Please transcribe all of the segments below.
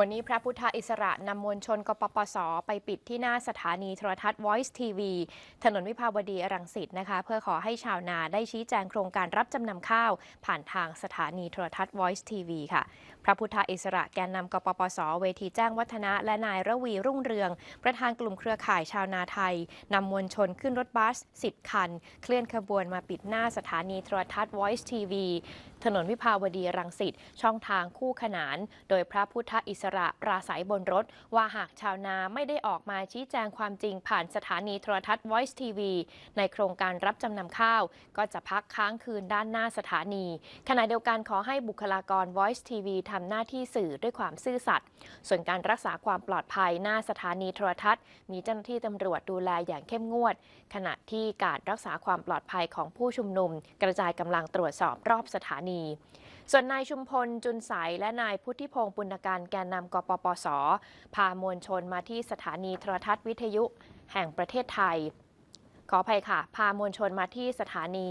วันนี้พระพุทธอิสระนำมวลชนกปปส ไปปิดที่หน้าสถานีโทรทัศน์ Voice TV ถนนวิภาวดีรังสิตนะคะ เพื่อขอให้ชาวนาได้ชี้แจงโครงการรับจำนำข้าว ผ่านทางสถานีโทรทัศน์ Voice TV ค่ะ พระพุทธอิสระแกนนำกปปส เวทีแจ้งวัฒนะ และนายระวีรุ่งเรือง ประธานกลุ่มเครือข่ายชาวนาไทยนำมวลชนขึ้นรถบัส 10 คัน เคลื่อนขบวนมาปิดหน้าสถานีโทรทัศน์ Voice TV ถนนวิภาวดีรังสิตช่องทางคู่ขนาน โดยพระพุทธอิสระปราศัยบนรถ ว่าหากชาวนาไม่ได้ออกมาชี้แจงความจริงผ่านสถานีโทรทัศน์ Voice TV ในโครงการรับจำนำข้าว ก็จะพักค้างคืนด้านหน้าสถานี ขณะเดียวกันขอให้บุคลากร Voice TV ทำหน้าที่สื่อด้วยความซื่อสัตย์ส่วนการรักษาความปลอดภัยหน้าสถานีโทรทัศน์ มีเจ้าหน้าที่ตำรวจดูแลอย่างเข้มงวด ขณะที่การรักษาความปลอดภัยของผู้ชุมนุม กระจายกำลังตรวจสอบรอบสถานี ส่วนนายชุมพลจุนใสและนายพุทธิพงศ์ปุณการแกนนำกปปส พามวลชนมาที่สถานีโทรทัศน์วิทยุแห่งประเทศไทย ขออภัยค่ะ พามวลชนมาที่สถานี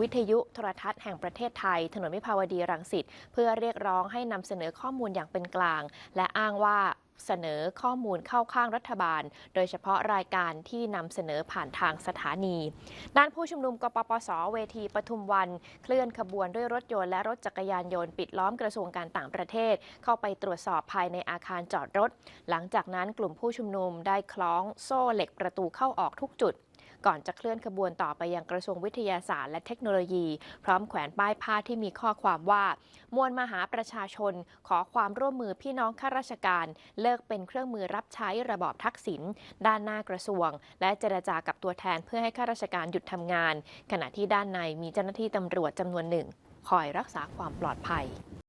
วิทยุโทรทัศน์แห่งประเทศไทย ถนนวิภาวดีรังสิตเพื่อเรียกร้องให้นำเสนอข้อมูลอย่างเป็นกลาง และอ้างว่า เสนอข้อมูลเข้าข้างรัฐบาล โดยเฉพาะรายการที่นำเสนอผ่านทางสถานี ด้านผู้ชุมนุมกปปส เวทีปทุมวัน เคลื่อนขบวนด้วยรถยนต์และรถจักรยานยนต์ปิดล้อมกระทรวงการต่างประเทศ เข้าไปตรวจสอบภายในอาคารจอดรถ หลังจากนั้นกลุ่มผู้ชุมนุมได้คล้องโซ่เหล็กประตูเข้าออกทุกจุด ก่อนจะเคลื่อนขบวนต่อไปยังกระทรวงวิทยาศาสตร์และเทคโนโลยี พร้อมแขวนป้ายผ้าที่มีข้อความว่า มวลมหาประชาชน ขอความร่วมมือพี่น้องข้าราชการ เลิกเป็นเครื่องมือรับใช้ระบอบทักษิณด้านหน้ากระทรวง และเจรจากับตัวแทนเพื่อให้ข้าราชการหยุดทำงาน ขณะที่ด้านในมีเจ้าหน้าที่ตำรวจจำนวนหนึ่งคอยรักษาความปลอดภัย